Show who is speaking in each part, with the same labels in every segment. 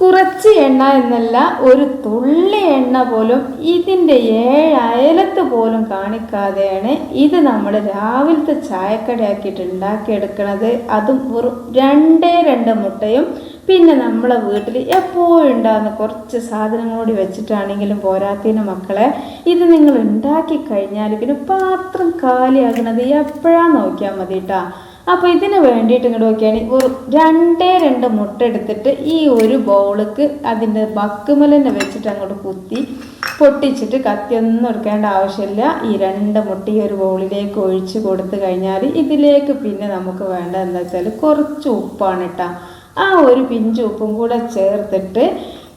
Speaker 1: കുറച്ച് എണ്ണ എന്നല്ല ഒരു തുള്ളി എണ്ണ പോലും ഇതിന്റെ ഏഴയലത്ത് പോലും കാണിക്കാതെയാണ് ഇത് നമ്മൾ രാവിലത്തെ ചായക്കടയാക്കിയിട്ട് ഉണ്ടാക്കിയെടുക്കണത്. അതും വെറും രണ്ടേ രണ്ട് മുട്ടയും പിന്നെ നമ്മളെ വീട്ടിൽ എപ്പോഴും ഉണ്ടാകുന്ന കുറച്ച് സാധനങ്ങൾ കൂടി വെച്ചിട്ടാണെങ്കിലും പോരാത്തിന് മക്കളെ ഇത് നിങ്ങൾ ഉണ്ടാക്കി കഴിഞ്ഞാൽ പിന്നെ പാത്രം കാലിയാകുന്നത് എപ്പോഴാണ് നോക്കിയാൽ മതി കേട്ടോ അപ്പോൾ ഇതിന് വേണ്ടിയിട്ട് ഇങ്ങോട്ട് നോക്കിയാണെങ്കിൽ ഒരു രണ്ടേ രണ്ട് മുട്ട എടുത്തിട്ട് ഈ ഒരു ബൗൾക്ക് അതിന്റെ ബക്കുമലിനെ വെച്ചിട്ട് അങ്ങോട്ട് കുത്തി പൊട്ടിച്ചിട്ട് കത്തിയൊന്നും എടുക്കേണ്ട ആവശ്യമില്ല. ഈ രണ്ട് മുട്ട ഈ ഒരു ബൗളിലേക്ക് ഒഴിച്ച് കൊടുത്തു കഴിഞ്ഞാൽ ഇതിലേക്ക് പിന്നെ നമുക്ക് വേണ്ട എന്താ വെച്ചാൽ കുറച്ച് ഉപ്പാണ് കേട്ടോ ആ ഒരു പിഞ്ച് ഉപ്പും കൂടെ ചേർത്തിട്ട്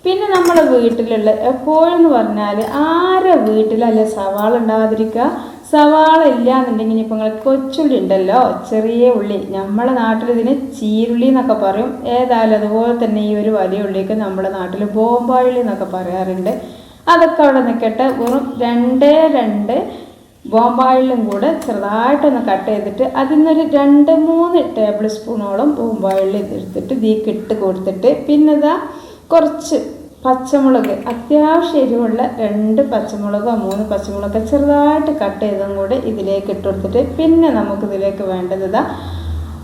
Speaker 1: പിന്നെ നമ്മളെ വീട്ടിലുള്ള എപ്പോഴെന്ന് പറഞ്ഞാൽ ആരെ വീട്ടിലല്ലേ സവാള ഉണ്ടാകാതിരിക്കുക സവാള ഇല്ല എന്നുണ്ടെങ്കിൽ ഇപ്പം നിങ്ങൾ കൊച്ചുള്ളി ഉണ്ടല്ലോ ചെറിയ ഉള്ളി. നമ്മളെ നാട്ടിൽ ഇതിന് ചീരുള്ളി എന്നൊക്കെ പറയും. ഏതായാലും അതുപോലെ തന്നെ ഈ ഒരു വലിയ ഉള്ളിക്ക് നമ്മുടെ നാട്ടിൽ ബോംബായുള്ളി എന്നൊക്കെ പറയാറുണ്ട്. അതൊക്കെ അവിടെ നിൽക്കട്ടെ വെറും രണ്ടേ രണ്ട് ബോംബായിലും കൂടെ ചെറുതായിട്ടൊന്ന് കട്ട് ചെയ്തിട്ട് അതിൽ നിന്നൊരു രണ്ട് മൂന്ന് ടേബിൾ സ്പൂണോളം ബോംബായിൽ എടുത്തിട്ട് തീക്കിട്ട് കൊടുത്തിട്ട് പിന്നെ ഇതാ കുറച്ച് പച്ചമുളക്. അത്യാവശ്യം എരിവുള്ള രണ്ട് പച്ചമുളകോ മൂന്ന് പച്ചമുളകോ ചെറുതായിട്ട് കട്ട് ചെയ്തും കൂടെ ഇതിലേക്ക് ഇട്ട് കൊടുത്തിട്ട് പിന്നെ നമുക്ക് ഇതിലേക്ക് വേണ്ടത് ഇതാ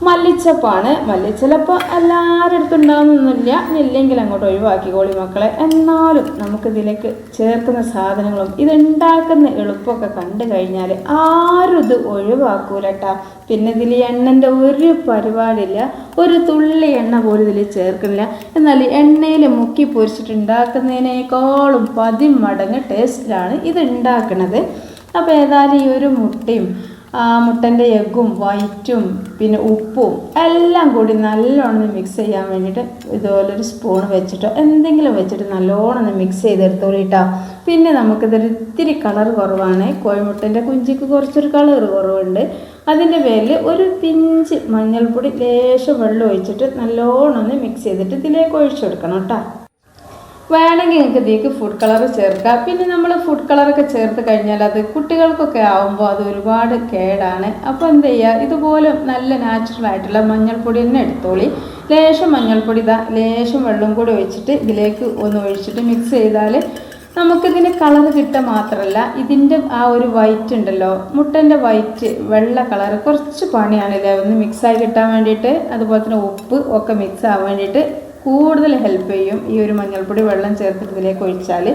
Speaker 1: മല്ലിച്ചപ്പാണ്. മല്ലിച്ചലപ്പം എല്ലാവരുടെ അടുത്തും ഉണ്ടാകുന്നൊന്നുമില്ല ഇല്ലെങ്കിൽ അങ്ങോട്ട് ഒഴിവാക്കിക്കോളി മക്കളെ. എന്നാലും നമുക്കിതിലേക്ക് ചേർക്കുന്ന സാധനങ്ങളും ഇതുണ്ടാക്കുന്ന എളുപ്പമൊക്കെ കണ്ടു കഴിഞ്ഞാൽ ആരും ഇത് ഒഴിവാക്കൂലട്ടാ. പിന്നെ ഇതിൽ എണ്ണന്റെ ഒരു പരിപാടിയില്ല. ഒരു തുള്ളി എണ്ണ പോലും ഇതിൽ ചേർക്കുന്നില്ല. എന്നാൽ എണ്ണയിൽ മുക്കി പൊരിച്ചിട്ട് ഉണ്ടാക്കുന്നതിനേക്കാളും പതിമടങ്ങ് ടേസ്റ്റിലാണ് ഇത് ഉണ്ടാക്കുന്നത് അപ്പോൾ ഏതായാലും ഈ ഒരു മുട്ടയും മുട്ടന്റെ എഗ്ഗും വൈറ്റും പിന്നെ ഉപ്പും എല്ലാം കൂടി നല്ലോണം മിക്സ് ചെയ്യാൻ വേണ്ടിയിട്ട് ഇതുപോലെ ഒരു സ്പൂൺ വെച്ചിട്ടോ എന്തെങ്കിലും വെച്ചിട്ട് നല്ലോണം മിക്സ് ചെയ്തെടുത്തോളിട്ടോ പിന്നെ നമുക്കിതൊരു ഇത്തിരി കളർ കുറവാണ്. കോഴിമുട്ടന്റെ കുഞ്ചിക്ക് കുറച്ചൊരു കളർ കുറവുണ്ട്. അതിന്റെ പേരിൽ ഒരു പിഞ്ച് മഞ്ഞൾപ്പൊടി ലേശം വെള്ളം ഒഴിച്ചിട്ട് നല്ലോണം ഒന്ന് മിക്സ് ചെയ്തിട്ട് ഇതിലേക്ക് ഒഴിച്ചു കൊടുക്കണം കേട്ടോ വേണമെങ്കിൽ നിങ്ങൾക്ക് ഇതിലേക്ക് ഫുഡ് കളർ ചേർക്കാം. പിന്നെ നമ്മൾ ഫുഡ് കളറൊക്കെ ചേർത്ത് കഴിഞ്ഞാൽ അത് കുട്ടികൾക്കൊക്കെ ആവുമ്പോൾ അത് ഒരുപാട് കേടാണ്. അപ്പോൾ എന്ത് ചെയ്യുക ഇതുപോലെ നല്ല നാച്ചുറൽ ആയിട്ടുള്ള മഞ്ഞൾപ്പൊടി തന്നെ എടുത്തോളി. ലേശം മഞ്ഞൾപ്പൊടി ഇതാ ലേശം വെള്ളം കൂടി ഒഴിച്ചിട്ട് ഇതിലേക്ക് ഒന്ന് ഒഴിച്ചിട്ട് മിക്സ് ചെയ്താൽ നമുക്കിതിന് കളർ കിട്ടുക മാത്രമല്ല ഇതിന്റെ ആ ഒരു വൈറ്റ് ഉണ്ടല്ലോ മുട്ടന്റെ വൈറ്റ് വെള്ള കളർ കുറച്ച് പണിയാണല്ലേ ഒന്ന് മിക്സായി കിട്ടാൻ വേണ്ടിയിട്ട്. അതുപോലെ തന്നെ ഉപ്പ് ഒക്കെ മിക്സ് ആവാൻ വേണ്ടിയിട്ട് കൂടുതൽ ഹെൽപ്പ് ചെയ്യും ഈ ഒരു മഞ്ഞൾപ്പൊടി വെള്ളം ചേർത്തിട്ട് ഇതിലേക്ക് ഒഴിച്ചാൽ.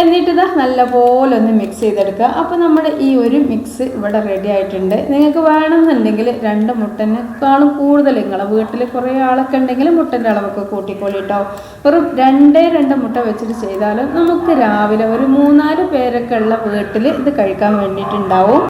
Speaker 1: എന്നിട്ട് ഇതാ നല്ലപോലെ ഒന്ന് മിക്സ് ചെയ്തെടുക്കുക. അപ്പോൾ നമ്മുടെ ഈ ഒരു മിക്സ് ഇവിടെ റെഡി ആയിട്ടുണ്ട്. നിങ്ങൾക്ക് വേണമെന്നുണ്ടെങ്കിൽ രണ്ട് മുട്ടനേക്കാളും കൂടുതൽ നിങ്ങളെ വീട്ടിൽ കുറേ ആളൊക്കെ ഉണ്ടെങ്കിൽ മുട്ടന്റെ അളവൊക്കെ കൂട്ടിക്കോളി കേട്ടോ വെറും രണ്ടേ രണ്ട് മുട്ട വെച്ചിട്ട് ചെയ്താലും നമുക്ക് രാവിലെ ഒരു മൂന്നാൽ പേരൊക്കെ ഉള്ള വീട്ടിൽ ഇത് കഴിക്കാൻ വേണ്ടിയിട്ടുണ്ടാവും.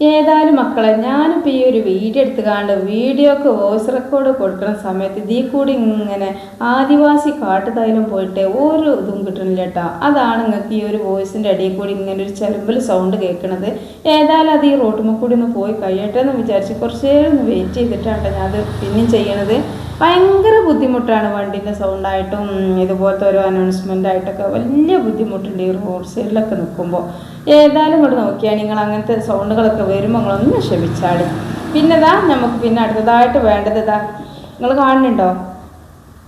Speaker 1: ഏതായാലും മക്കളെ ഞാനിപ്പോൾ ഈ ഒരു വീഡിയോ എടുത്ത് കാണുക വീഡിയോക്ക് വോയിസ് റെക്കോർഡ് കൊടുക്കുന്ന സമയത്ത് ഇതീ കൂടി ഇങ്ങനെ ആദിവാസി കാട്ടുതൈലം പോയിട്ട് ഒരു ഇതും കിട്ടണില്ല കേട്ടോ അതാണ് നിങ്ങൾക്ക് ഈ ഒരു വോയിസിന്റെ അടിയിൽ കൂടി ഇങ്ങനെ ഒരു ചെലമ്പിൽ സൗണ്ട് കേൾക്കണത് ഏതായാലും അത് ഈ റോട്ടുമ്മ കൂടി ഒന്ന് പോയി കഴിയട്ടെ എന്ന് വിചാരിച്ച് കുറച്ചേരം ഒന്ന് വെയിറ്റ് ചെയ്തിട്ടാണ് ഞാൻ അത് പിന്നെയും ചെയ്യണത്. ഭയങ്കര ബുദ്ധിമുട്ടാണ് വണ്ടീന്റെ സൗണ്ടായിട്ടും ഇതുപോലത്തെ ഒരു അനൗൺസ്മെന്റ് ആയിട്ടൊക്കെ വലിയ ബുദ്ധിമുട്ടുണ്ട് ഈ റോഡ് സൈഡിലൊക്കെ നിൽക്കുമ്പോൾ. ഏതായാലും ഇങ്ങോട്ട് നോക്കിയാൽ നിങ്ങൾ അങ്ങനത്തെ സൗണ്ടുകളൊക്കെ വരുമ്പോൾ നിങ്ങളൊന്ന് ക്ഷമിച്ചാടി പിന്നെ ഇതാ നമുക്ക് പിന്നെ അടുത്തതായിട്ട് വേണ്ടത് ഇതാ നിങ്ങൾ കാണുന്നുണ്ടോ?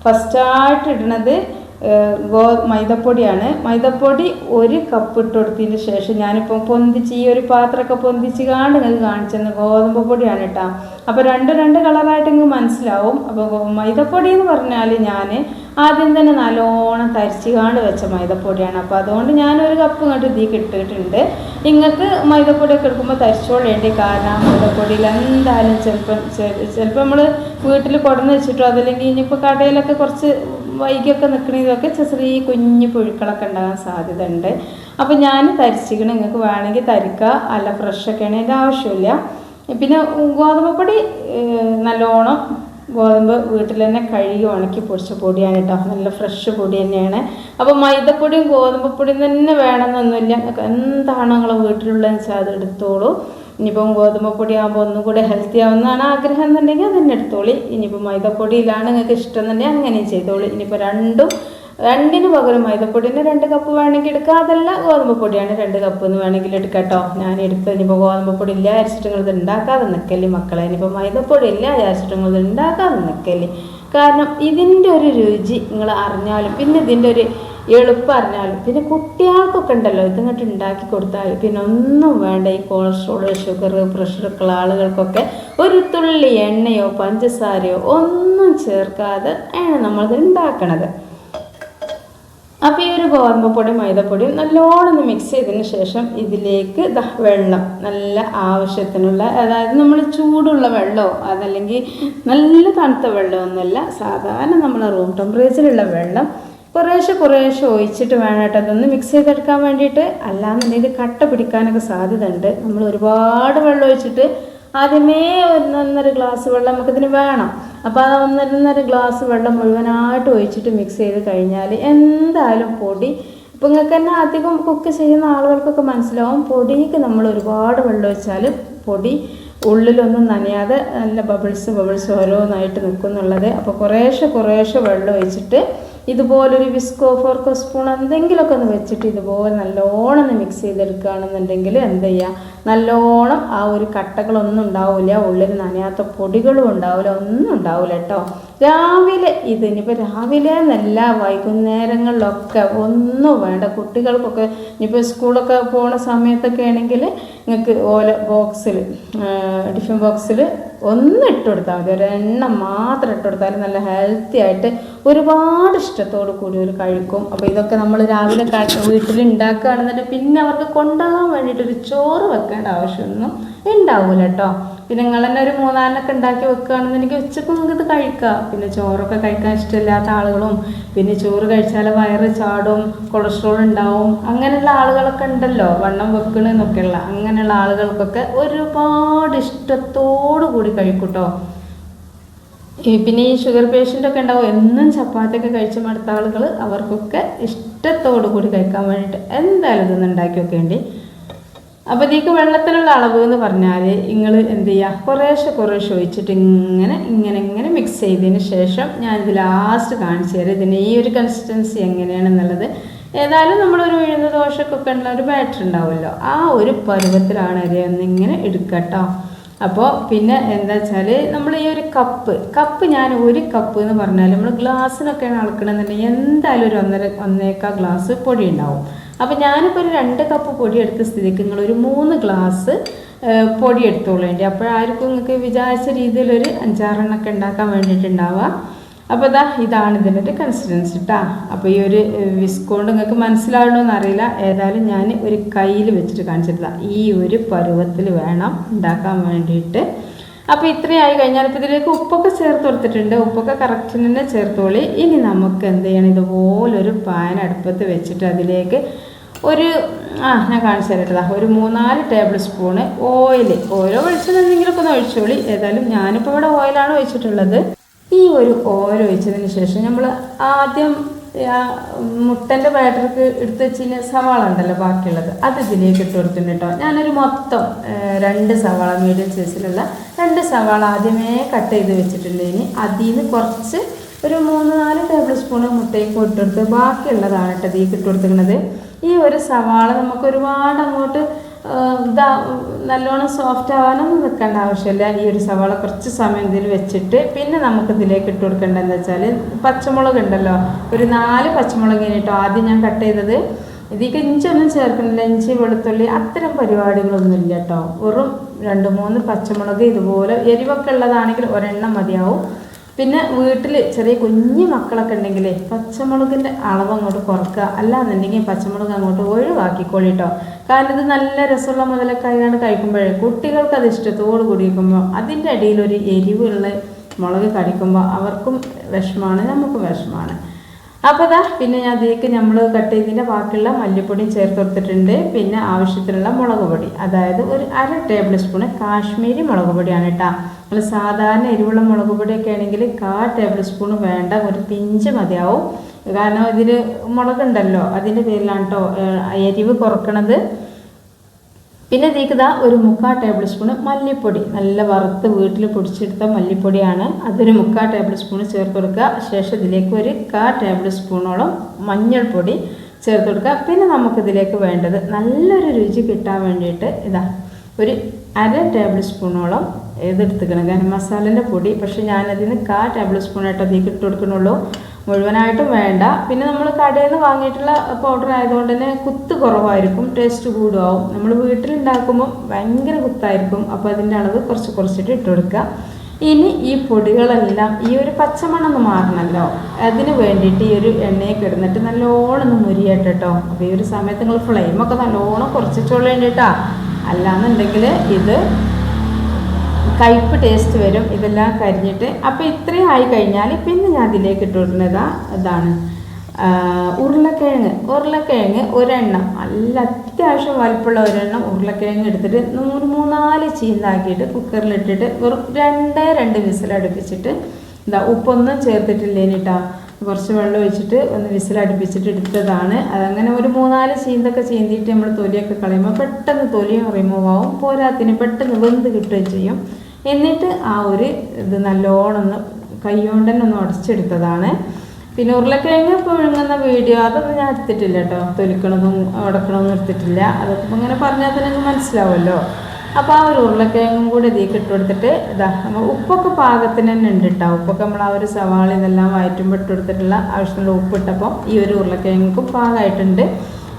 Speaker 1: ഫസ്റ്റായിട്ട് ഇടുന്നത് ഗോ മൈദപ്പൊടിയാണ്. മൈദപ്പൊടി ഒരു കപ്പ് ഇട്ട് കൊടുത്തതിന് ശേഷം ഞാനിപ്പോൾ പൊന്തിച്ച് ഈ ഒരു പാത്രമൊക്കെ പൊന്തിച്ച് കാണ്ട് നിങ്ങൾക്ക് കാണിച്ചെന്ന് ഗോതമ്പ് പൊടിയാണ് കേട്ടോ അപ്പോൾ രണ്ട് രണ്ട് കളറായിട്ട് നിങ്ങൾക്ക് മനസ്സിലാവും. അപ്പോൾ മൈദപ്പൊടി എന്ന് പറഞ്ഞാൽ ഞാൻ ആദ്യം തന്നെ നല്ലോണം തരിച്ചുകാണ്ട് വെച്ച മൈദപ്പൊടിയാണ്. അപ്പോൾ അതുകൊണ്ട് ഞാനൊരു കപ്പ് ഇങ്ങോട്ട് ഇതിൽ ഇട്ടിട്ടുണ്ട് നിങ്ങൾക്ക് മൈദപ്പൊടിയൊക്കെ എടുക്കുമ്പോൾ തരിച്ചോളേണ്ടി കാരണം മൈദപ്പൊടിയിൽ എന്തായാലും ചിലപ്പം ചിലപ്പോൾ നമ്മൾ വീട്ടിൽ കുടന്ന് വെച്ചിട്ടോ അതല്ലെങ്കിൽ ഇനിയിപ്പോൾ കടയിലൊക്കെ കുറച്ച് വൈകിയൊക്കെ നിൽക്കണതൊക്കെ ചെറിയ കുഞ്ഞു പുഴുക്കളൊക്കെ ഉണ്ടാകാൻ സാധ്യത ഉണ്ട് അപ്പോൾ ഞാൻ തരിച്ചിക്കണം നിങ്ങൾക്ക് വേണമെങ്കിൽ തരിക്കുക അല്ല ഫ്രഷൊക്കെ ആണെങ്കിൽ ആവശ്യമില്ല. പിന്നെ ഗോതമ്പ് പൊടി നല്ലോണം ഗോതമ്പ് വീട്ടിൽ തന്നെ കഴുകി ഉണക്കി പൊടിച്ച പൊടിയാണ് കേട്ടോ നല്ല ഫ്രഷ് പൊടി തന്നെയാണ്. അപ്പോൾ മൈദപ്പൊടിയും ഗോതമ്പ് പൊടിയും തന്നെ വേണമെന്നൊന്നുമില്ല. എന്താണോ നിങ്ങളെ വീട്ടിലുള്ളതെന്ന് വെച്ചാൽ അത് എടുത്തോളൂ. ഇനിയിപ്പം ഗോതമ്പ് പൊടി ആകുമ്പോൾ ഒന്നും കൂടെ ഹെൽത്തി ആവുന്നതാണ് ആഗ്രഹം എന്നുണ്ടെങ്കിൽ അതന്നെ എടുത്തോളി. ഇനിയിപ്പോൾ മൈദപ്പൊടിയിലാണ് നിങ്ങൾക്ക് ഇഷ്ടം എന്നുണ്ടെങ്കിൽ അങ്ങനെയും ചെയ്തോളി. ഇനിയിപ്പോൾ രണ്ടും രണ്ടിന് പകരം മൈദപ്പൊടിന് രണ്ട് കപ്പ് വേണമെങ്കിൽ എടുക്കുക അതല്ല ഗോതമ്പ് പൊടിയാണ് രണ്ട് കപ്പ് എന്ന് വേണമെങ്കിൽ എടുക്കാം കേട്ടോ ഞാൻ എടുത്ത് ഇനിയിപ്പോൾ ഗോതമ്പ് പൊടി ഇല്ല അരിച്ചിട്ട് നിങ്ങൾ ഉണ്ടാക്കാതെ നിൽക്കല്ലേ മക്കളെ. ഇനിയിപ്പോൾ മൈദപ്പൊടി ഇല്ല അരിച്ചിട്ട് ഉണ്ടാക്കാതെ നിൽക്കല്ലേ കാരണം ഇതിന്റെ ഒരു രുചി നിങ്ങൾ അറിഞ്ഞാലും പിന്നെ ഇതിന്റെ ഒരു എളുപ്പം അറിഞ്ഞാലും പിന്നെ കുട്ടികൾക്കൊക്കെ ഉണ്ടല്ലോ ഇതിങ്ങോട്ട് ഉണ്ടാക്കി കൊടുത്താൽ പിന്നെ ഒന്നും വേണ്ട. ഈ കൊളസ്ട്രോൾ ഷുഗർ പ്രഷറൊക്കെ ആളുകൾക്കൊക്കെ ഒരു തുള്ളി എണ്ണയോ പഞ്ചസാരയോ ഒന്നും ചേർക്കാതെ ആണ് നമ്മളിത് ഉണ്ടാക്കണത് അപ്പോൾ ഈ ഒരു ഗോതമ്പ് പൊടി മൈദപ്പൊടിയും നല്ലോണം മിക്സ് ചെയ്തതിന് ശേഷം ഇതിലേക്ക് വെള്ളം നല്ല ആവശ്യത്തിനുള്ള അതായത് നമ്മൾ ചൂടുള്ള വെള്ളമോ അതല്ലെങ്കിൽ നല്ല തണുത്ത വെള്ളമൊന്നുമല്ല സാധാരണ നമ്മൾ റൂം ടെമ്പറേച്ചറിലുള്ള വെള്ളം കുറേശ്ശെ കുറേശ്ശെ ഒഴിച്ചിട്ട് വേണം കേട്ടോ അതൊന്ന് മിക്സ് ചെയ്തെടുക്കാൻ വേണ്ടിയിട്ട്. അല്ലാന്നുണ്ടെങ്കിൽ കട്ട പിടിക്കാനൊക്കെ സാധ്യത ഉണ്ട് നമ്മൾ ഒരുപാട് വെള്ളം ഒഴിച്ചിട്ട് ആദ്യമേ ഒന്നൊന്നര ഗ്ലാസ് വെള്ളം നമുക്കിതിന് വേണം. അപ്പോൾ ആ ഒന്നര ഗ്ലാസ് വെള്ളം മുഴുവനായിട്ട് ഒഴിച്ചിട്ട് മിക്സ് ചെയ്ത് കഴിഞ്ഞാൽ എന്തായാലും പൊടി. ഇപ്പം നിങ്ങൾക്ക് തന്നെ അധികം കുക്ക് ചെയ്യുന്ന ആളുകൾക്കൊക്കെ മനസ്സിലാവും. പൊടിക്ക് നമ്മൾ ഒരുപാട് വെള്ളം ഒഴിച്ചാൽ പൊടി ഉള്ളിലൊന്നും നനയാതെ നല്ല ബബിൾസ് ബബിൾസ് ഓരോന്നായിട്ട് നിൽക്കുന്നുള്ളത് അപ്പോൾ കുറേശ്ശെ കുറേശ്ശെ വെള്ളം ഒഴിച്ചിട്ട് ഇതുപോലൊരു വിസ്കോ ഫോർക്കോ സ്പൂൺ എന്തെങ്കിലുമൊക്കെ ഒന്ന് വെച്ചിട്ട് ഇതുപോലെ നല്ലോണം ഒന്ന് മിക്സ് ചെയ്തെടുക്കുകയാണെന്നുണ്ടെങ്കിൽ എന്ത് ചെയ്യുക നല്ലോണം ആ ഒരു കട്ടകളൊന്നും ഉണ്ടാവില്ല. ഉള്ളിൽ നനയാത്ത പൊടികളും ഉണ്ടാവില്ല. ഒന്നും ഉണ്ടാവില്ല കേട്ടോ. രാവിലെ ഇത് ഇനിയിപ്പോൾ രാവിലെ എന്നല്ല വൈകുന്നേരങ്ങളിലൊക്കെ ഒന്നും വേണ്ട. കുട്ടികൾക്കൊക്കെ ഇനിയിപ്പോൾ സ്കൂളൊക്കെ പോണ സമയത്തൊക്കെ ആണെങ്കിൽ നിങ്ങൾക്ക് ഓല ബോക്സിൽ ടിഫിൻ ബോക്സിൽ ഒന്ന് ഇട്ട് കൊടുത്താൽ മതി. ഒരെണ്ണം മാത്രം ഇട്ട് കൊടുത്താൽ നല്ല ഹെൽത്തി ആയിട്ട് ഒരുപാട് ഇഷ്ടത്തോടു കൂടി ഒരു കഴിക്കും. അപ്പോൾ ഇതൊക്കെ നമ്മൾ രാവിലെ വീട്ടിൽ ഉണ്ടാക്കുകയാണെന്നുണ്ടെങ്കിൽ പിന്നെ അവർക്ക് കൊണ്ടുപോകാൻ വേണ്ടിയിട്ട് ഒരു ചോറ് വെക്കേണ്ട ആവശ്യമൊന്നും ഉണ്ടാവില്ല കേട്ടോ. പിന്നെ നിങ്ങൾ തന്നെ ഒരു മൂന്നാലിനൊക്കെ ഉണ്ടാക്കി വെക്കുകയാണെന്നുണ്ടെങ്കിൽ ഉച്ചയ്ക്ക് നിങ്ങൾക്ക് ഇത് കഴിക്കാം. പിന്നെ ചോറൊക്കെ കഴിക്കാൻ ഇഷ്ടമില്ലാത്ത ആളുകളും പിന്നെ ചോറ് കഴിച്ചാൽ വയറ് ചാടും കൊളസ്ട്രോൾ ഉണ്ടാവും അങ്ങനെയുള്ള ആളുകളൊക്കെ ഉണ്ടല്ലോ വണ്ണം വെക്കണമെന്നൊക്കെയുള്ള അങ്ങനെയുള്ള ആളുകൾക്കൊക്കെ ഒരുപാട് ഇഷ്ടത്തോടു കൂടി കഴിക്കൂട്ടോ. പിന്നെ ഈ ഷുഗർ പേഷ്യന്റ് ഒക്കെ ഉണ്ടാവും എന്നും ചപ്പാത്തിയൊക്കെ കഴിച്ച് മടുത്ത ആളുകൾ അവർക്കൊക്കെ ഇഷ്ടത്തോടു കൂടി കഴിക്കാൻ വേണ്ടിയിട്ട് എന്തായാലും ഇതൊന്നും ഉണ്ടാക്കി വെക്കേണ്ടി. അപ്പോൾ ഇതിലേക്ക് വെള്ളത്തിലുള്ള അളവ് എന്ന് പറഞ്ഞാൽ നിങ്ങൾ എന്ത് ചെയ്യുക കുറേശ്ശെ കുറേശ്ശെ ഒഴിച്ചിട്ട് ഇങ്ങനെ ഇങ്ങനെ ഇങ്ങനെ മിക്സ് ചെയ്തതിന് ശേഷം ഞാൻ ഇത് ലാസ്റ്റ് കാണിച്ചു തരാം. ഇതിന് ഈ ഒരു കൺസിസ്റ്റൻസി എങ്ങനെയാണെന്നുള്ളത്. ഏതായാലും നമ്മളൊരു ഉഴുന്ന ദോശക്കൊക്കെ ഉള്ള ഒരു ബാറ്റർ ഉണ്ടാവുമല്ലോ. ആ ഒരു പരുവത്തിലാണ് അരി ഒന്നിങ്ങനെ എടുക്കുക കേട്ടോ അപ്പോൾ പിന്നെ എന്താ വെച്ചാൽ നമ്മൾ ഈ ഒരു കപ്പ് കപ്പ് ഞാൻ ഒരു കപ്പ് എന്ന് പറഞ്ഞാൽ നമ്മൾ ഗ്ലാസ്സിനൊക്കെയാണ് അളക്കണമെന്നുണ്ടെങ്കിൽ എന്തായാലും ഒരു ഒന്നര ഒന്നേക്കാൾ ഗ്ലാസ് പൊടി ഉണ്ടാവും. അപ്പോൾ ഞാനിപ്പോൾ ഒരു രണ്ട് കപ്പ് പൊടി എടുത്ത സ്ഥിതിക്ക് നിങ്ങൾ ഒരു മൂന്ന് ഗ്ലാസ് പൊടി എടുത്തോളേണ്ടി അപ്പോഴായിരിക്കും നിങ്ങൾക്ക് വിചാരിച്ച രീതിയിലൊരു അഞ്ചാറെണ്ണൊക്കെ ഉണ്ടാക്കാൻ വേണ്ടിയിട്ടുണ്ടാവുക അപ്പോൾ ഇതാ ഇതാണ് ഇതിന്റെ ഒരു കൺസിസ്റ്റൻസി കേട്ടോ അപ്പോൾ ഈ ഒരു വിസ്കോണ്ട് നിങ്ങൾക്ക് മനസ്സിലാവണമെന്ന് അറിയില്ല ഏതായാലും ഞാൻ ഒരു കയ്യിൽ വെച്ചിട്ട് കാണിച്ചിട്ടില്ല ഈ ഒരു പരുവത്തിൽ വേണം ഉണ്ടാക്കാൻ വേണ്ടിയിട്ട്. അപ്പോൾ ഇത്രയായി കഴിഞ്ഞാൽ ഇപ്പോൾ ഇതിലേക്ക് ഉപ്പൊക്കെ ചേർത്ത് കൊടുത്തിട്ടുണ്ട്. ഉപ്പൊക്കെ കറക്റ്റിന് തന്നെ ചേർത്തോളി. ഇനി നമുക്ക് എന്ത് ചെയ്യണം? ഇതുപോലൊരു പാൻ അടുപ്പത്ത് വെച്ചിട്ട് അതിലേക്ക് ഒരു ആ ഞാൻ കാണിച്ചു തരട്ടതാ ഒരു മൂന്നാൽ ടേബിൾ സ്പൂണ് ഓയിൽ. ഓരോ വെളിച്ചെണ്ണ എന്തെങ്കിലുമൊക്കെ ഒന്ന് ഒഴിച്ചോളി. ഏതായാലും ഞാനിപ്പോൾ ഇവിടെ ഓയിലാണ് ഒഴിച്ചിട്ടുള്ളത്. ഈ ഒരു ഓയിൽ ഒഴിച്ചതിന് ശേഷം നമ്മൾ ആദ്യം ആ മുട്ടന്റെ ബാറ്റർക്ക് എടുത്ത് വെച്ചിന് സവാള ഉണ്ടല്ലോ ബാക്കിയുള്ളത്. അത് ഇതിലേക്ക് ഇട്ട് കൊടുത്തിട്ടുണ്ട് കേട്ടോ. ഞാനൊരു മൊത്തം രണ്ട് സവാള മീഡിയം സൈസിലുള്ള രണ്ട് സവാള ആദ്യമേ കട്ട് ചെയ്ത് വെച്ചിട്ടുണ്ട് ഇനി. അതിൽ നിന്ന് കുറച്ച് ഒരു മൂന്ന് നാല് ടേബിൾ സ്പൂൺ മുട്ടയ്ക്ക് ഇട്ടെടുത്ത് ബാക്കിയുള്ളതാണ് കേട്ടോ ഇതിലേക്ക് ഇട്ട് കൊടുത്തിരിക്കുന്നത്. ഈ ഒരു സവാള നമുക്ക് ഒരുപാട് അങ്ങോട്ട് ഇതാ നല്ലോണം സോഫ്റ്റ് ആവാനൊന്നും വെക്കേണ്ട ആവശ്യമില്ല. ഈ ഒരു സവാള കുറച്ച് സമയം ഇതിൽ വെച്ചിട്ട് പിന്നെ നമുക്ക് ഇതിലേക്ക് ഇട്ട് കൊടുക്കേണ്ടതെന്ന് വെച്ചാൽ പച്ചമുളക് ഉണ്ടല്ലോ. ഒരു നാല് പച്ചമുളക് കേട്ടോ ആദ്യം ഞാൻ കട്ട് ചെയ്തത് ഇതിലേക്ക് ഇഞ്ചി ഒന്നും ചേർക്കണില്ല. ഇഞ്ചി വെളുത്തുള്ളി അത്തരം പരിപാടികളൊന്നും ഇല്ല കേട്ടോ വെറും രണ്ട് മൂന്ന് പച്ചമുളക് ഇതുപോലെ എരിവൊക്കെ ഉള്ളതാണെങ്കിൽ ഒരെണ്ണം മതിയാവും. പിന്നെ വീട്ടിൽ ചെറിയ കുഞ്ഞു മക്കളൊക്കെ ഉണ്ടെങ്കിൽ പച്ചമുളകിന്റെ അളവ് അങ്ങോട്ട് കുറക്കുക. അല്ലാന്നുണ്ടെങ്കിൽ പച്ചമുളക് അങ്ങോട്ട് ഒഴിവാക്കിക്കോളി കേട്ടോ കാരണം ഇത് നല്ല രസമുള്ള മുതലക്കായാണ് കഴിക്കുമ്പോഴേ കുട്ടികൾക്ക് അത് ഇഷ്ടത്തോട് കൂടി വയ്ക്കുമ്പോൾ അതിന്റെ അടിയിൽ ഒരു എരിവുള്ള മുളക് കടിക്കുമ്പോൾ അവർക്കും വിഷമാണ് നമുക്കും വിഷമാണ്. അപ്പോൾ അതാ പിന്നെ ഞാൻ അതിലേക്ക് നമ്മൾ കട്ട് ചെയ്തതിന്റെ ബാക്കിയുള്ള മല്ലിപ്പൊടിയും ചേർത്ത് കൊടുത്തിട്ടുണ്ട്. പിന്നെ ആവശ്യത്തിനുള്ള മുളക് പൊടി. അതായത് ഒരു അര ടേബിൾ സ്പൂൺ കാശ്മീരി മുളക് പൊടിയാണ് കേട്ടോ നമ്മൾ സാധാരണ എരിവുള്ള മുളക് പൊടിയൊക്കെ ആണെങ്കിൽ കാ ടേബിൾ സ്പൂൺ വേണ്ട ഒരു പിഞ്ച് മതിയാവും. കാരണം ഇതിൽ മുളകുണ്ടല്ലോ അതിന്റെ പേരിലാണ് കേട്ടോ എരിവ് കുറക്കണത്. പിന്നെ ഇതിലേക്ക് ഒരു മുക്കാൽ ടേബിൾ സ്പൂൺ മല്ലിപ്പൊടി. നല്ല വറുത്ത് വീട്ടിൽ പൊടിച്ചെടുത്ത മല്ലിപ്പൊടിയാണ്. അതൊരു മുക്കാൽ ടേബിൾ സ്പൂൺ ചേർത്ത് കൊടുക്കുക. ശേഷം ഇതിലേക്ക് ഒരു കാ ടേബിൾ സ്പൂണോളം മഞ്ഞൾപ്പൊടി ചേർത്ത് കൊടുക്കുക. പിന്നെ നമുക്കിതിലേക്ക് വേണ്ടത് നല്ലൊരു രുചി കിട്ടാൻ വേണ്ടിയിട്ട് ഇതാ ഒരു അര ടേബിൾ സ്പൂണോളം ഇതെടുത്തുക്കണം ഗരം മസാലേന്റെ പൊടി. പക്ഷേ ഞാനതിന് കാ ടേബിൾ സ്പൂണായിട്ട് അതിലേക്ക് ഇട്ട് കൊടുക്കണുള്ളൂ മുഴുവനായിട്ടും വേണ്ട. പിന്നെ നമ്മൾ കടയിൽ നിന്ന് വാങ്ങിയിട്ടുള്ള പൗഡർ ആയതുകൊണ്ട് തന്നെ കുത്ത് കുറവായിരിക്കും ടേസ്റ്റ് കൂടുമാവും നമ്മൾ വീട്ടിലുണ്ടാക്കുമ്പോൾ ഭയങ്കര കുത്തായിരിക്കും. അപ്പോൾ അതിന്റെ അളവ് കുറച്ച് കുറച്ചിട്ട് ഇട്ട് കൊടുക്കുക. ഇനി ഈ പൊടികളെല്ലാം ഈ ഒരു പച്ചമണം ഒന്ന് മാറണമല്ലോ. അതിന് വേണ്ടിയിട്ട് ഈ ഒരു എണ്ണയെ കിടന്നിട്ട് നല്ലോണം ഒന്ന് മുരിയട്ടെ കേട്ടോ അപ്പോൾ ഈ ഒരു സമയത്ത് നിങ്ങൾ ഫ്ലെയിമൊക്കെ നല്ലോണം കുറച്ചിട്ടുള്ളേണ്ടി വേണ്ടിയിട്ടാ അല്ലാന്നുണ്ടെങ്കിൽ ഇത് കയ്പ്പ് ടേസ്റ്റ് വരും. ഇതെല്ലാം കരിഞ്ഞിട്ട്. അപ്പോൾ ഇത്രയും ആയി കഴിഞ്ഞാൽ പിന്നെ ഞാൻ അതിലേക്ക് ഇട്ട് കൊടുക്കുന്നത് ഇതാണ്. ഉരുളക്കിഴങ്ങ്. ഉരുളക്കിഴങ്ങ് ഒരെണ്ണം. നല്ല അത്യാവശ്യം വലിപ്പമുള്ള ഒരെണ്ണം ഉരുളക്കിഴങ്ങ് എടുത്തിട്ട് നൂറ് മൂന്നാൽ ചീന്താക്കിയിട്ട് കുക്കറിലിട്ടിട്ട് വെറും രണ്ടേ രണ്ട് വിസിലടുപ്പിച്ചിട്ട് എന്താ ഉപ്പൊന്നും ചേർത്തിട്ടില്ലേനിട്ടാ. കുറച്ച് വെള്ളം ഒഴിച്ചിട്ട് ഒന്ന് വിസിലടുപ്പിച്ചിട്ട് എടുത്തതാണ്. അതങ്ങനെ ഒരു മൂന്നാൽ ചീന്തൊക്കെ ചീന്തിയിട്ട് നമ്മൾ തൊലിയൊക്കെ കളയുമ്പോൾ പെട്ടെന്ന് തൊലിയും റിമൂവ് ആവും പോരാത്തിന് പെട്ടെന്ന് വെന്ത് കിട്ടുകയും ചെയ്യും. എന്നിട്ട് ആ ഒരു ഇത് നല്ലോണം കൈകൊണ്ട് തന്നെ ഒന്ന് ഉടച്ചെടുത്തതാണ്. പിന്നെ ഉരുളക്കിഴങ്ങ് പുഴുങ്ങുന്ന വീഡിയോ അതൊന്നും ഞാൻ എടുത്തിട്ടില്ല കേട്ടോ. തൊലിക്കണതും ഉടക്കണതും എടുത്തിട്ടില്ല. അതൊക്കെ ഇങ്ങനെ പറഞ്ഞാൽ തന്നെ മനസ്സിലാവുമല്ലോ. അപ്പോൾ ആ ഒരു ഉരുളക്കിഴങ്ങും കൂടി ഇതിലേക്ക് ഇട്ട് കൊടുത്തിട്ട് ഇതാ നമ്മൾ ഉപ്പൊക്കെ പാകത്തിന് തന്നെ ഉണ്ട് കേട്ടോ. ഉപ്പൊക്കെ നമ്മൾ ആ ഒരു സവാള ഇതെല്ലാം വയറ്റുമ്പോൾ ഇട്ട് കൊടുത്തിട്ടുള്ള ആവശ്യമുള്ള ഉപ്പ് ഇട്ടപ്പോൾ ഈ ഒരു ഉരുളക്കിഴങ്ങും പാകമായിട്ടുണ്ട്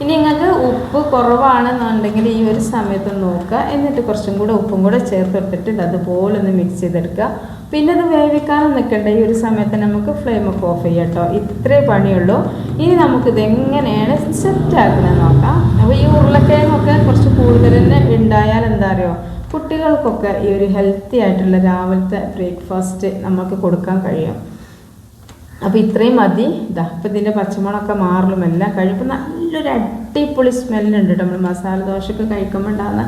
Speaker 1: ഇനി നിങ്ങൾക്ക് ഉപ്പ് കുറവാണെന്നുണ്ടെങ്കിൽ ഈ ഒരു സമയത്ത് നോക്കുക. എന്നിട്ട് കുറച്ചും കൂടെ ഉപ്പും കൂടെ ചേർത്തെടുത്തിട്ട് ഇത് അതുപോലെ ഒന്ന് മിക്സ് ചെയ്തെടുക്കുക. പിന്നെ അത് വേവിക്കാനും നിൽക്കണ്ട ഈ ഒരു സമയത്ത് നമുക്ക് ഫ്ലെയിം ഒക്കെ ഓഫ് ചെയ്യാം കേട്ടോ. ഇത്രേ പണിയുള്ളൂ. ഇനി നമുക്കിത് എങ്ങനെയാണ് സെറ്റ് ആക്കുന്നത് നോക്കാം. അപ്പോൾ ഈ ഉരുളക്കിഴങ്ങൊക്കെ കുറച്ച് കൂടുതൽ തന്നെ ഉണ്ടായാൽ എന്താ അറിയോ? കുട്ടികൾക്കൊക്കെ ഈ ഒരു ഹെൽത്തി ആയിട്ടുള്ള രാവിലത്തെ ബ്രേക്ക്ഫാസ്റ്റ് നമുക്ക് കൊടുക്കാൻ കഴിയും. അപ്പോൾ ഇത്രയും മതി. ഇതാ അപ്പോൾ ഇതിന്റെ പച്ചമുളകൊക്കെ മാറലും എല്ലാം കഴിയുമ്പോൾ നല്ലൊരു അടിപൊളി സ്മെല്ലുണ്ട് കേട്ടോ. നമ്മൾ മസാല ദോശയൊക്കെ കഴിക്കുമ്പോൾ ഉണ്ടാകുന്ന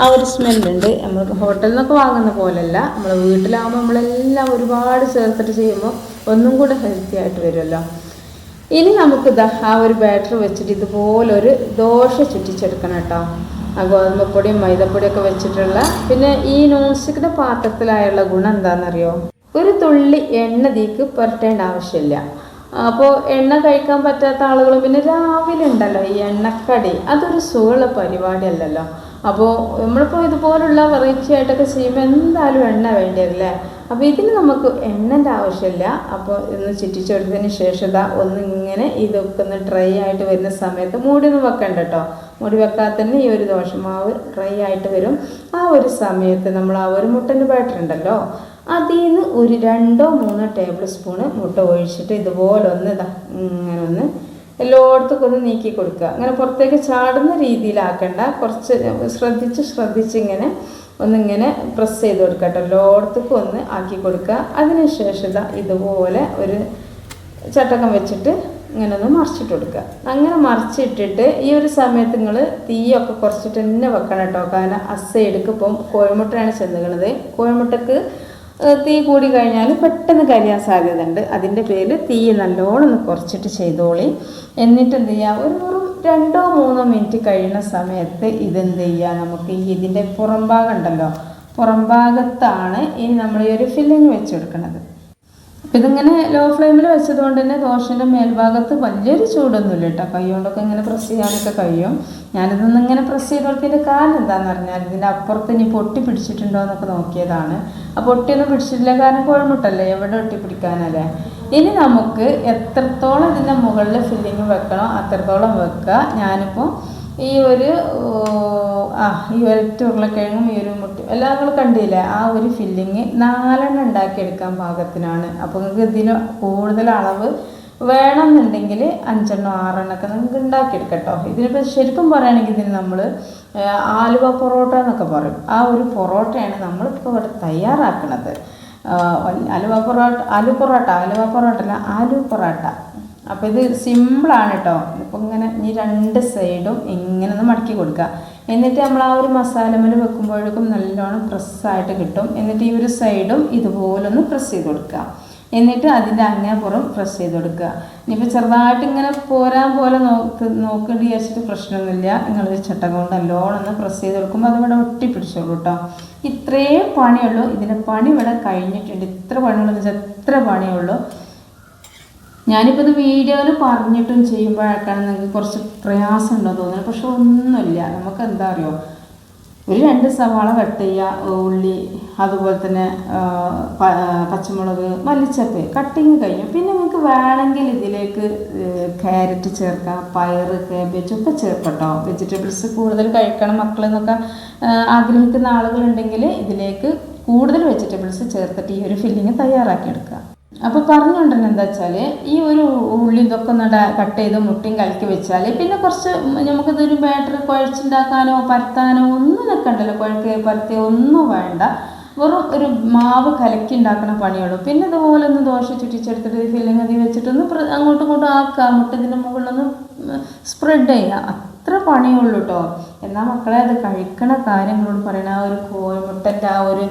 Speaker 1: ആ ഒരു സ്മെല്ലുണ്ട്. നമ്മൾ ഹോട്ടലിൽ നിന്നൊക്കെ വാങ്ങുന്ന പോലെയല്ല നമ്മൾ വീട്ടിലാകുമ്പോൾ നമ്മളെല്ലാം ഒരുപാട് ചേർത്തിട്ട് ചെയ്യുമ്പോൾ ഒന്നും കൂടെ ഹെൽത്തി ആയിട്ട് വരുമല്ലോ. ഇനി നമുക്കിതാ ആ ഒരു ബാറ്റർ വെച്ചിട്ട് ഇതുപോലെ ഒരു ദോശ ചുറ്റിച്ചെടുക്കണം കേട്ടോ. ആ ഗോതമ്പപ്പൊടിയും മൈദപ്പൊടിയൊക്കെ വെച്ചിട്ടുള്ള പിന്നെ ഈ നോൺ സ്റ്റിക്കിന്റെ പാത്രത്തിലായുള്ള ഗുണം എന്താണെന്നറിയോ? ഒരു തുള്ളി എണ്ണ തീക്ക് പുരട്ടേണ്ട ആവശ്യമില്ല. അപ്പോൾ എണ്ണ കഴിക്കാൻ പറ്റാത്ത ആളുകളും പിന്നെ രാവിലെ ഉണ്ടല്ലോ ഈ എണ്ണക്കടി. അതൊരു സുഖമുള്ള പരിപാടിയല്ലല്ലോ. അപ്പോൾ നമ്മളിപ്പോൾ ഇതുപോലുള്ള വെറൈറ്റി ആയിട്ടൊക്കെ ചെയ്യുമ്പോൾ എന്തായാലും എണ്ണ വേണ്ടിയല്ലേ അപ്പോൾ ഇതിന് നമുക്ക് എണ്ണന്റെ ആവശ്യമില്ല. അപ്പോൾ ഇന്ന് ചുറ്റിച്ചെടുത്തതിന് ശേഷം ഇതാ ഒന്ന് ഇങ്ങനെ ഇതൊക്കെ ഒന്ന് ഡ്രൈ ആയിട്ട് വരുന്ന സമയത്ത് മൂടിയൊന്നും വെക്കണ്ട കേട്ടോ മൂടി വെക്കാതെ തന്നെ ഈ ഒരു ദോശമാവ് ഡ്രൈ ആയിട്ട് വരും. ആ ഒരു സമയത്ത് നമ്മൾ ആ ഒരു മുട്ടന്റെ ബാറ്റർ അതിൽ നിന്ന് ഒരു രണ്ടോ മൂന്നോ ടേബിൾ സ്പൂണ് മുട്ട ഒഴിച്ചിട്ട് ഇതുപോലെ ഒന്ന് ഇതാ ഇങ്ങനെ ഒന്ന് എല്ലായിടത്തും ഒന്ന് നീക്കി കൊടുക്കുക. അങ്ങനെ പുറത്തേക്ക് ചാടുന്ന രീതിയിലാക്കണ്ട. കുറച്ച് ശ്രദ്ധിച്ച് ശ്രദ്ധിച്ച് ഇങ്ങനെ ഒന്നിങ്ങനെ പ്രസ് ചെയ്ത് കൊടുക്കുക കേട്ടോ. എല്ലായിടത്തേക്കും ഒന്ന് ആക്കി കൊടുക്കുക അതിനുശേഷം ഇതാ ഇതുപോലെ ഒരു ചട്ടക്കം വെച്ചിട്ട് ഇങ്ങനെ ഒന്ന് മറിച്ചിട്ട് കൊടുക്കുക അങ്ങനെ മറിച്ചിട്ടിട്ട് ഈ ഒരു സമയത്ത് നിങ്ങൾ തീയൊക്കെ കുറച്ചിട്ട് തന്നെ വെക്കണം കേട്ടോ. കാരണം ആ സൈഡിക്ക് ഇപ്പം കോഴിമുട്ടയാണ് ചെന്നുകണത് കോഴിമുട്ടക്ക് തീ കൂടി കഴിഞ്ഞാൽ പെട്ടെന്ന് കരിയാൻ സാധ്യതയുണ്ട്. അതിന്റെ പേര് തീ നല്ലോണം കുറച്ചിട്ട് ചെയ്തോളി. എന്നിട്ട് എന്ത് ചെയ്യുക ഒരു വെറും രണ്ടോ മൂന്നോ മിനിറ്റ് കഴിയുന്ന സമയത്ത് ഇതെന്ത് ചെയ്യുക നമുക്ക് ഈ ഇതിന്റെ പുറംഭാഗം ഉണ്ടല്ലോ. പുറംഭാഗത്താണ് ഇനി നമ്മൾ ഈ ഒരു ഫില്ലിങ് വെച്ച് കൊടുക്കുന്നത് അപ്പം ഇതിങ്ങനെ ലോ ഫ്ലെയിമിൽ വെച്ചതുകൊണ്ട് തന്നെ ദോശന്റെ മേൽഭാഗത്ത് വലിയൊരു ചൂടൊന്നുമില്ല കേട്ടോ. കയ്യോണ്ടൊക്കെ ഇങ്ങനെ പ്രസ് ചെയ്യാനൊക്കെ കഴിയും. ഞാനിതൊന്നും ഇങ്ങനെ പ്രസ് ചെയ്ത് കാരണം എന്താണെന്ന് പറഞ്ഞാൽ ഇതിന്റെ അപ്പുറത്ത് ഇനി പൊട്ടി പിടിച്ചിട്ടുണ്ടോ എന്നൊക്കെ നോക്കിയതാണ്. ആ പൊട്ടിയൊന്നും പിടിച്ചിട്ടില്ല കാരണം കുഴമ്പിട്ടല്ലേ എവിടെ ഒട്ടി പിടിക്കാനല്ലേ ഇനി നമുക്ക് എത്രത്തോളം ഇതിന്റെ മുകളിൽ ഫില്ലിങ് വെക്കണോ അത്രത്തോളം വെക്കുക. ഞാനിപ്പോൾ ഈ ഒരു ആ ഈ ഒരൊറ്റ ഉരുളക്കിഴങ്ങും ഈ ഒരു മുട്ട എല്ലാം നിങ്ങൾ കണ്ടില്ലേ? ആ ഒരു ഫില്ലിങ് നാലെണ്ണം ഉണ്ടാക്കിയെടുക്കാൻ പാകത്തിനാണ്. അപ്പോൾ നിങ്ങൾക്ക് ഇതിന് കൂടുതൽ അളവ് വേണമെന്നുണ്ടെങ്കിൽ അഞ്ചെണ്ണോ ആറെണ്ണം ഒക്കെ നിങ്ങൾക്ക് ഉണ്ടാക്കിയെടുക്കട്ടോ. കേട്ടോ ഇതിനിപ്പോൾ ശരിക്കും പറയുകയാണെങ്കിൽ ഇതിന് നമ്മൾ ആലുവ പൊറോട്ട എന്നൊക്കെ പറയും. ആ ഒരു പൊറോട്ടയാണ് നമ്മളിപ്പോൾ ഇവിടെ തയ്യാറാക്കുന്നത് അലുവ പൊറോട്ട ആലു പൊറോട്ട ആലുവ പൊറോട്ട അല്ല ആലു പൊറോട്ട. അപ്പോൾ ഇത് സിമ്പിളാണ് കേട്ടോ ഇപ്പോൾ ഇങ്ങനെ ഈ രണ്ട് സൈഡും ഇങ്ങനെ ഒന്ന് മടക്കി കൊടുക്കുക എന്നിട്ട് നമ്മൾ ആ ഒരു മസാലമേൽ വെക്കുമ്പോഴേക്കും നല്ലോണം പ്രസ്സായിട്ട് കിട്ടും. എന്നിട്ട് ഈ ഒരു സൈഡും ഇതുപോലൊന്ന് പ്രസ് ചെയ്ത് കൊടുക്കുക എന്നിട്ട് അതിന്റെ അങ്ങേപ്പുറം പ്രസ് ചെയ്ത് കൊടുക്കുക ഇനിയിപ്പോൾ ചെറുതായിട്ട് ഇങ്ങനെ പോരാൻ പോലെ നോക്ക് നോക്കേണ്ടി വിചാരിച്ചിട്ട് പ്രശ്നമൊന്നുമില്ല. നിങ്ങളൊരു ചട്ടം കൊണ്ട് നല്ലോണം ഒന്ന് പ്രസ് ചെയ്ത് കൊടുക്കുമ്പോൾ അതിവിടെ ഒട്ടിപ്പിടിച്ചോളൂ കേട്ടോ ഇത്രയും പണിയുള്ളൂ ഇതിന്റെ പണി ഇവിടെ കഴിഞ്ഞിട്ടുണ്ട്. ഇത്ര പണിയുള്ളൂ എത്ര ഇത്ര പണിയുള്ളൂ ഞാനിപ്പോൾ ഇത് വീഡിയോയിൽ പറഞ്ഞിട്ടും ചെയ്യുമ്പോഴൊക്കെയാണ് നിങ്ങൾക്ക് കുറച്ച് പ്രയാസം ഉണ്ടോ തോന്നുന്നത് പക്ഷെ ഒന്നുമില്ല. നമുക്ക് എന്താ അറിയോ? ഒരു രണ്ട് സവാള കട്ട് ചെയ്യുക ഉള്ളി അതുപോലെ തന്നെ പച്ചമുളക് മല്ലിച്ചപ്പ്. കട്ടിങ് കഴിഞ്ഞു. പിന്നെ നിങ്ങൾക്ക് വേണമെങ്കിൽ ഇതിലേക്ക് ക്യാരറ്റ് ചേർക്കാം. പയർ കാബേജ് ഒക്കെ ചേർക്കട്ടോ. വെജിറ്റബിൾസ് കൂടുതൽ കഴിക്കണം മക്കളെന്നൊക്കെ ആഗ്രഹിക്കുന്ന ആളുകളുണ്ടെങ്കിൽ ഇതിലേക്ക് കൂടുതൽ വെജിറ്റബിൾസ് ചേർത്തിട്ട് ഈ ഒരു ഫില്ലിങ് തയ്യാറാക്കിയെടുക്കുക അപ്പോൾ പറഞ്ഞുകൊണ്ടിരുന്നത് എന്താ വെച്ചാൽ ഈ ഒരു ഉള്ളി ഇതൊക്കെ നട കട്ട് ചെയ്ത് മുട്ടയും കലക്കി വെച്ചാൽ പിന്നെ കുറച്ച് നമുക്കിതൊരു ബാറ്റർ കുഴച്ചുണ്ടാക്കാനോ പരത്താനോ ഒന്നും നിൽക്കണ്ടല്ലോ കുഴക്ക് പരത്തി ഒന്നും വേണ്ട. വെറും ഒരു മാവ് കലക്കി ഉണ്ടാക്കുന്ന പണിയുള്ളൂ. പിന്നെ ഇതുപോലെ ഒന്ന് ദോശ ചുറ്റിച്ചെടുത്തിട്ട് ഫില്ലിങ് അതി വെച്ചിട്ടൊന്ന് അങ്ങോട്ടും ഇങ്ങോട്ടും ആക്കുക മുട്ടതിന്റെ മുകളിലൊന്ന് സ്പ്രെഡ് ചെയ്യുക അത്ര പണിയുള്ളൂ കേട്ടോ എന്നാൽ മക്കളെ അത് കഴിക്കണ കാര്യങ്ങളോട് പറയണ ആ ഒരു കോഴിമുട്ടന്റെ ആ ഒരു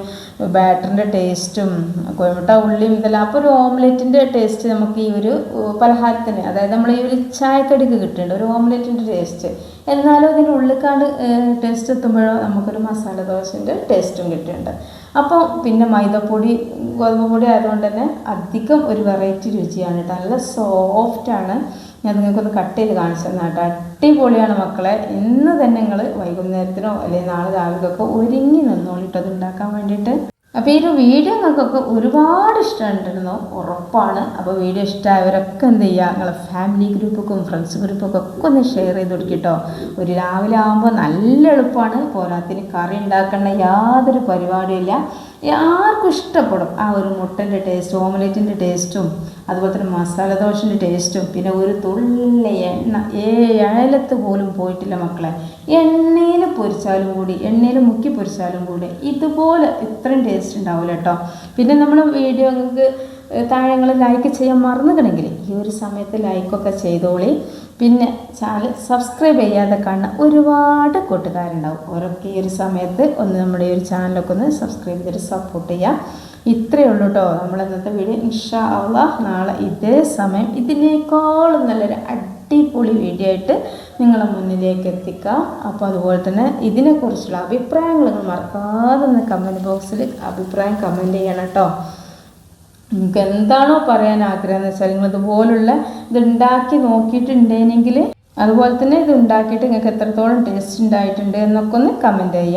Speaker 1: ബാറ്ററിന്റെ ടേസ്റ്റും കോഴിമുട്ട ഉള്ളിയും ഇതെല്ലാം അപ്പോൾ ഒരു ഓംലെറ്റിന്റെ ടേസ്റ്റ് നമുക്ക് ഈ ഒരു പലഹാരത്തിന് അതായത് നമ്മൾ ഈ ഒരു ചായക്കടിക്ക് കിട്ടുന്നുണ്ട് ഒരു ഓംലെറ്റിന്റെ ടേസ്റ്റ്. എന്നാലും അതിന്റെ ഉള്ളിക്കാണ്ട് ടേസ്റ്റ് എത്തുമ്പോഴോ നമുക്കൊരു മസാല ദോശന്റെ ടേസ്റ്റും കിട്ടുന്നുണ്ട്. അപ്പോൾ പിന്നെ മൈദപ്പൊടി ഗോതമ്പ് പൊടി ആയതുകൊണ്ട് തന്നെ അധികം ഒരു വെറൈറ്റി രുചിയാണ് നല്ല സോഫ്റ്റാണ്. ഞാൻ നിങ്ങൾക്കൊന്ന് കട്ട് ചെയ്ത് കാണിച്ചു തന്നെ കേട്ടോ. അടിപൊളിയാണ് മക്കളെ. ഇന്ന് തന്നെ നിങ്ങൾ വൈകുന്നേരത്തിനോ അല്ലെങ്കിൽ നാളെ രാവിലെയൊക്കെ ഒരുങ്ങി നിന്നോളിട്ട് അത് ഉണ്ടാക്കാൻ വേണ്ടിയിട്ട്. അപ്പോൾ ഈ ഒരു വീഡിയോ നിങ്ങൾക്കൊക്കെ ഒരുപാട് ഇഷ്ടമുണ്ടെന്നോ ഉറപ്പാണ്. അപ്പോൾ വീഡിയോ ഇഷ്ടമായവരൊക്കെ എന്ത് ചെയ്യുക നിങ്ങളെ ഫാമിലി ഗ്രൂപ്പൊക്കെ ഫ്രണ്ട്സ് ഗ്രൂപ്പൊക്കെ ഒക്കെ ഒന്ന് ഷെയർ ചെയ്ത് കൊടുക്കട്ടോ ഒരു രാവിലെ ആകുമ്പോൾ നല്ല എളുപ്പമാണ് പോരാത്തിന് കറി ഉണ്ടാക്കേണ്ട യാതൊരു പരിപാടിയില്ല ആർക്കും ഇഷ്ടപ്പെടും. ആ ഒരു മുട്ടന്റെ ടേസ്റ്റും ഓംലെറ്റിന്റെ ടേസ്റ്റും അതുപോലെ തന്നെ മസാല ദോശന്റെ ടേസ്റ്റും പിന്നെ ഒരു തുള്ളി എണ്ണ ഏഴലത്ത് പോലും പോയിട്ടില്ല മക്കളെ. എണ്ണയിൽ പൊരിച്ചാലും കൂടി എണ്ണയിൽ മുക്കി പൊരിച്ചാലും കൂടി ഇതുപോലെ ഇത്രയും ടേസ്റ്റ് ഉണ്ടാവില്ല കേട്ടോ. പിന്നെ നമ്മൾ വീഡിയോ നിങ്ങൾക്ക് താഴെ ലൈക്ക് ചെയ്യാൻ മറന്നിട്ടുണ്ടെങ്കിൽ ഈ ഒരു സമയത്ത് ലൈക്കൊക്കെ ചെയ്തോളി. പിന്നെ ചാനൽ സബ്സ്ക്രൈബ് ചെയ്യാതെ കാണുന്ന ഒരുപാട് കൂട്ടുകാരുണ്ടാവും. അവരൊക്കെ ഈ ഒരു സമയത്ത് ഒന്ന് നമ്മുടെ ഈ ഒരു ചാനലൊക്കെ ഒന്ന് സബ്സ്ക്രൈബ് ചെയ്തിട്ട് സപ്പോർട്ട് ചെയ്യുക ഇത്രയേ ഉള്ളൂ കേട്ടോ നമ്മൾ ഇന്നത്തെ വീഡിയോ ഇൻഷാ അള്ളാഹ് നാളെ ഇതേ സമയം ഇതിനേക്കാളും നല്ലൊരു അടിപൊളി വീഡിയോ ആയിട്ട് നിങ്ങളെ മുന്നിലേക്ക് എത്തിക്കാം. അപ്പോൾ അതുപോലെ തന്നെ ഇതിനെക്കുറിച്ചുള്ള അഭിപ്രായങ്ങൾ നിങ്ങൾ മറക്കാതെ ഒന്ന് കമന്റ് ബോക്സിൽ അഭിപ്രായം കമന്റ് ചെയ്യണം കേട്ടോ നിങ്ങൾക്ക് എന്താണോ പറയാൻ ആഗ്രഹം എന്ന് വെച്ചാൽ നിങ്ങൾ ഇതുപോലുള്ള ഇത് ഉണ്ടാക്കി നോക്കിയിട്ടുണ്ടെങ്കിൽ അതുപോലെ തന്നെ ഇത് ഉണ്ടാക്കിയിട്ട് നിങ്ങൾക്ക് എത്രത്തോളം ടേസ്റ്റ് ഉണ്ടായിട്ടുണ്ട് എന്നൊക്കെ ഒന്ന് കമന്റ് ചെയ്യാം.